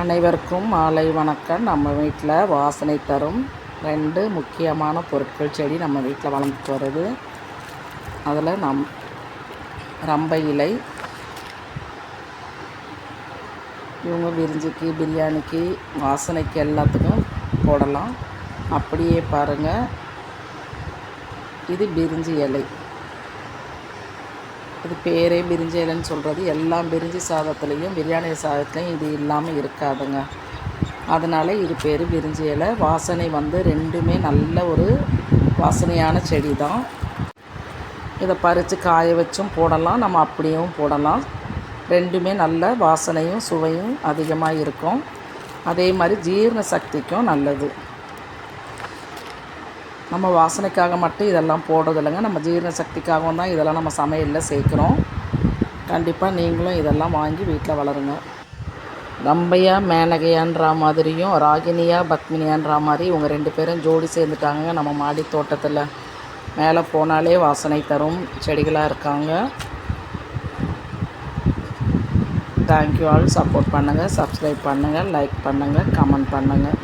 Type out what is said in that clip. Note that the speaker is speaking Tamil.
அனைவருக்கும் மாலை வணக்கம். நம்ம வீட்டில் வாசனை தரும் ரெண்டு முக்கியமான பொருட்கள் செடி நம்ம வீட்டில் வளர்ந்துட்டு வருது. அதில் நம் ரம்பை இலை இவங்க விரிஞ்சிக்கு பிரியாணிக்கு வாசனைக்கு எல்லாத்துக்கும் போடலாம். அப்படியே பாருங்கள் இது பிரிஞ்சி இலை. இது பேரே பிரிஞ்சி இலைன்னு சொல்கிறது எல்லாம் பிரிஞ்சு சாதத்துலேயும் பிரியாணி சாதத்துலேயும் இது இல்லாமல் இருக்காதுங்க. அதனால் இது பேர் பிரிஞ்சி இலை. வாசனை வந்து ரெண்டுமே நல்ல ஒரு வாசனையான செடி தான் இதை பறித்து காய வச்சும் போடலாம். நம்ம அப்படியும் போடலாம். ரெண்டுமே நல்ல வாசனையும் சுவையும் அதிகமாக இருக்கும். அதே மாதிரி ஜீரண சக்திக்கும் நல்லது. நம்ம வாசனைக்காக மட்டும் இதெல்லாம் போடுறதில்லைங்க. நம்ம ஜீரண சக்திக்காகவும் தான் இதெல்லாம் நம்ம சமையலில் சேர்க்குறோம். கண்டிப்பாக நீங்களும் இதெல்லாம் வாங்கி வீட்டில் வளருங்க. ரம்பையா மேனகையான்ற மாதிரியும் ராகினியா பத்மினியான்ற மாதிரி இவங்க ரெண்டு பேரும் ஜோடி சேர்ந்துட்டாங்க. நம்ம மாடி தோட்டத்தில் மேலே போனாலே வாசனை தரும். செடிகளாக இருக்காங்க. தேங்க்யூ ஆல் சப்போர்ட் பண்ணுங்கள் சப்ஸ்கிரைப் பண்ணுங்கள் லைக் பண்ணுங்கள் கமெண்ட் பண்ணுங்கள்